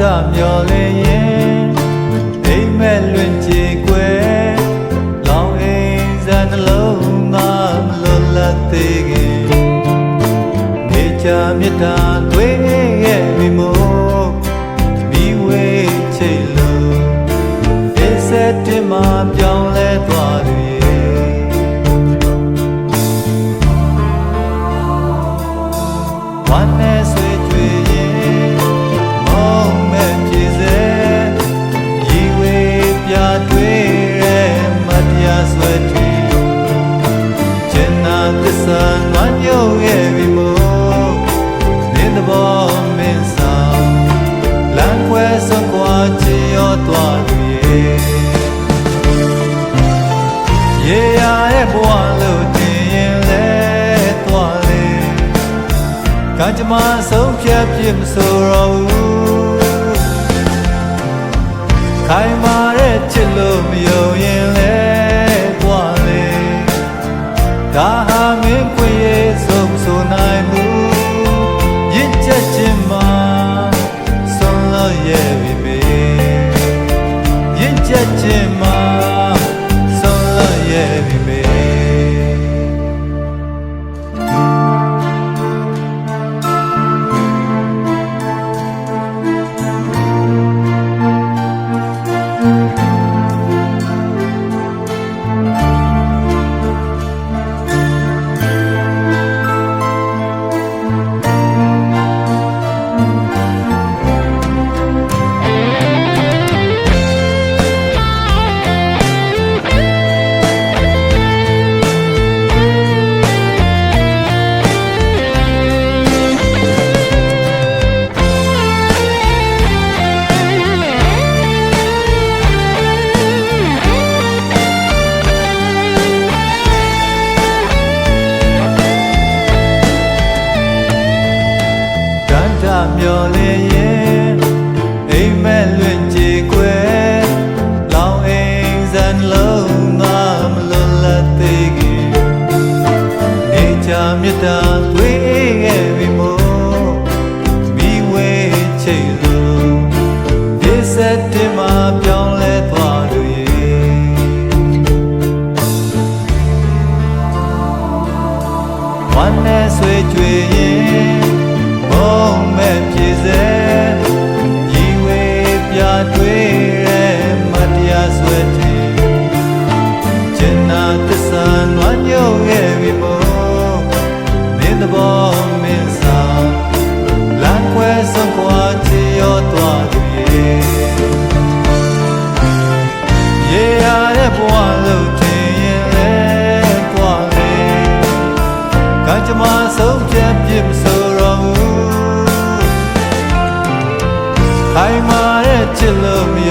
တာမျောလင်းရင်အိမ်မက်လွင်ကြေကွယ်လောင်အိမ်စံနှလုံးသားမလွတ်လပ်သေးခင်နေချာမြတ်တာတွေ့ရဲ့မိမို့မိဝေးချိတ်လို့ဒီစက်တင်မှာပြောင်းလဲသွားသူရဲ့ဝမ်းနဲ့ ကံကြမ္မာဆုံးဖြတ်ဖြစ်မဆိုတော့ဘူးခိုင်မာတဲ့ချစ်လို့မယုံရင် မျောလင်းရင်အိမ်မက်လွင်ကြေကွယ်လောင်အိမ်စံလုံးငါမလွတ်လပ်သေးခင်နေချာမြတ်တာတွေ့ရဲ့ပြီမို့မိဝေးချိတ်လို့ဒီစက်တင်မှာပြောင်းလဲသွားလို့ရဲ့ဝမ်းနဲ့ဆွေကြွေရင်ဘုံ မဲ့ပြေစေရီဝေးပြတွေ့ရဲ့မတရားဆွဲတည်ကျင်နာသစ္စာနွမ်းညုတ်ရဲ့ပြီမို့မင်းသဘောမင်းဆောင်လမ်းခွဲစွန်ကွာချီရောသွားသူရဲ့ရေရတဲ့ဘဝလို့ထင်ရင်လဲသွားလေကံကြမ္မာဆုံး ဘူး